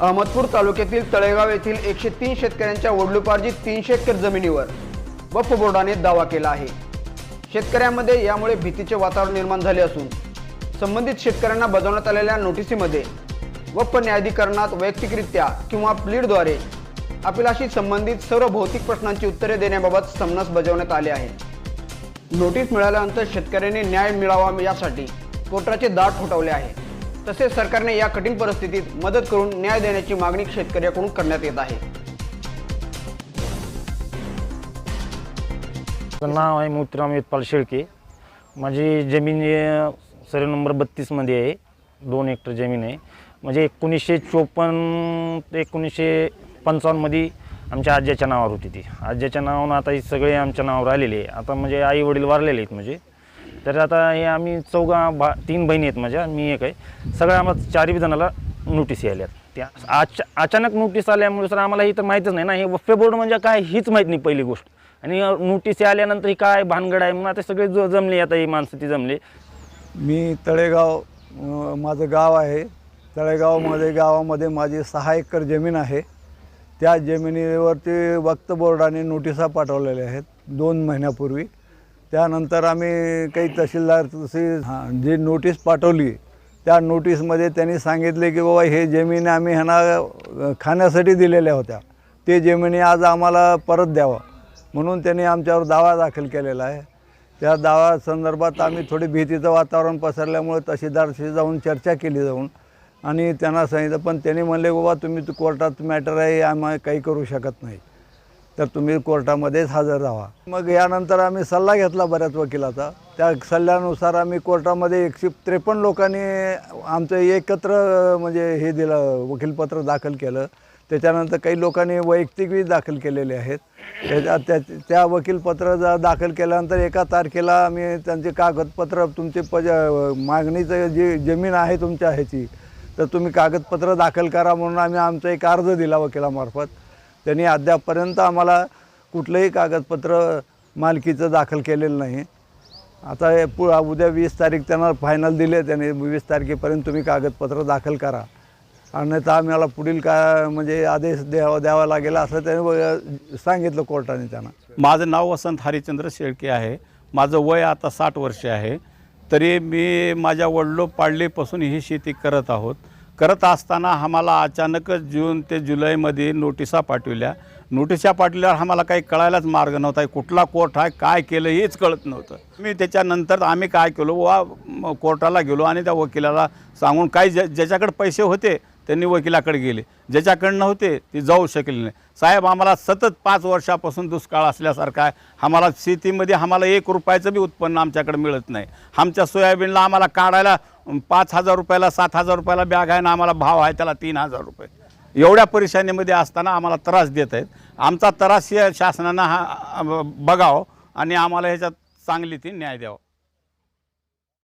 अहमदपूर तालुक्यातील तळेगाव येथील एकशे तीन शेतकऱ्यांच्या वडलुपार्जित तीनशे एकर जमिनीवर वक्फ बोर्डाने दावा केला आहे. शेतकऱ्यांमध्ये यामुळे भीतीचे वातावरण निर्माण झाले असून संबंधित शेतकऱ्यांना बजावण्यात आलेल्या नोटिसीमध्ये वक्फ न्यायाधिकरणात वैयक्तिकरित्या किंवा प्लीडद्वारे अपिलाशी संबंधित सर्व भौतिक प्रश्नांची उत्तरे देण्याबाबत समनस बजावण्यात आले आहे. नोटीस मिळाल्यानंतर शेतकऱ्यांनी न्याय मिळावा यासाठी कोर्टाचे दाट ठोठावले आहे. तसेच सरकारने या कठीण परिस्थितीत मदत करून न्याय देण्याची मागणी शेतकऱ्याकडून करण्यात येत आहे. नाव आहे मोतीराम यतपाल शेळके. माझी जमीन सर्व नंबर बत्तीसमध्ये आहे. दोन हेक्टर जमीन आहे. म्हणजे एकोणीसशे चोपन्न ते एकोणीसशे पंचावन्नमध्ये आमच्या आज्याच्या नावावर होती ती. आज्याच्या नावानं आता हे सगळे आमच्या नावावर आलेले आहे. आता म्हणजे आई वडील वारलेले आहेत म्हणजे. तर आता हे आम्ही चौघा बा तीन बहिणी आहेत माझ्या मी एक आहे. सगळ्या आम्हाला चारही जणाला नोटीस यायल्यात त्या अचा अचानक नोटीस आल्यामुळे सर आम्हाला ही तर माहीतच नाही ना हे वफे बोर्ड म्हणजे काय हीच माहीत नाही पहिली गोष्ट. आणि नोटीस आल्यानंतर ही काय भानगड आहे म्हणून आता सगळे ज- जमले आता ही माणसं ती जमले. मी तळेगाव माझं गाव आहे. तळेगावमध्ये गावामध्ये माझी सहा एकर जमीन आहे. त्या जमिनीवरती वक्त बोर्डाने नोटिसा पाठवलेल्या आहेत दोन महिन्यापूर्वी. त्यानंतर आम्ही काही तहसीलदार तसे जी नोटीस पाठवली त्या नोटीसमध्ये त्यांनी सांगितले की बाबा हे जमीन आम्ही ह्यांना खाण्यासाठी दिलेल्या होत्या. ते जमिनी आज आम्हाला परत द्यावं. म्हणून त्यांनी आमच्यावर दावा दाखल केलेला आहे. त्या दावा संदर्भात आम्ही थोडी भीतीचं वातावरण पसरल्यामुळे तहसीलदारशी जाऊन चर्चा केली जाऊन आणि त्यांना सांगितलं. पण त्यांनी म्हणले बाबा तुम्ही तू कोर्टात मॅटर आहे आम्ही काही करू शकत नाही. तर तुम्ही कोर्टामध्येच हजर राहा. मग यानंतर आम्ही सल्ला घेतला बऱ्याच वकिलाचा. त्या सल्ल्यानुसार आम्ही कोर्टामध्ये एकशे त्रेपन्न लोकांनी आमचं एकत्र म्हणजे हे दिलं वकीलपत्र दाखल केलं. त्याच्यानंतर काही लोकांनी वैयक्तिकही दाखल केलेले आहेत. त्याच्या त्या त्या वकीलपत्र जा दाखल केल्यानंतर एका तारखेला आम्ही त्यांचे कागदपत्र तुमचे पज मागणीचं जी जमीन आहे तुमच्या ह्याची तर तुम्ही कागदपत्र दाखल करा म्हणून आम्ही आमचा एक अर्ज दिला वकिलामार्फत. त्यांनी अद्यापपर्यंत आम्हाला कुठलंही कागदपत्र मालकीचं दाखल केलेलं नाही. आता हे पु उद्या वीस तारीख त्यांना फायनल दिले त्यांनी. वीस तारखेपर्यंत तुम्ही कागदपत्र दाखल करा. अन्यथा आम्हाला पुढील का म्हणजे आदेश द्यावा द्यावा लागेल असं त्याने व- सांगितलं कोर्टाने त्यांना. माझं नाव वसंत हरिचंद्र शेळके आहे. माझं वय आता साठ वर्ष आहे. तरी मी माझ्या वडलो पाडलीपासून ही शेती करत आहोत. करत असताना आम्हाला अचानकच जून ते जुलैमध्ये नोटिसा पाठविल्या. नोटिसा पाठवल्यावर आम्हाला काही कळायलाच मार्ग नव्हता. कुठला कोर्ट आहे काय केलं हेच कळत नव्हतं. मी त्याच्यानंतर आम्ही काय केलो वा कोर्टाला गेलो आणि त्या वकिलाला सांगून काही ज्या ज्याच्याकडे पैसे होते त्यांनी वकिलाकडे गेले. ज्याच्याकडे नव्हते ते जाऊ शकले नाही. साहेब आम्हाला सतत पाच वर्षापासून दुष्काळ असल्यासारखा आहे. आम्हाला शेतीमध्ये आम्हाला एक रुपयाचं बी उत्पन्न आमच्याकडे मिळत नाही. आमच्या सोयाबीनला आम्हाला काढायला पाच हजार रुपयाला सात हजार रुपयाला बॅग आहे ना आम्हाला भाव आहे त्याला तीन हजार रुपये. एवढ्या परेशानीमध्ये असताना आम्हाला त्रास देत आहेत. आमचा त्रास शासनानं हा बघावं आणि आम्हाला ह्याच्यात चांगली ती न्याय द्यावा.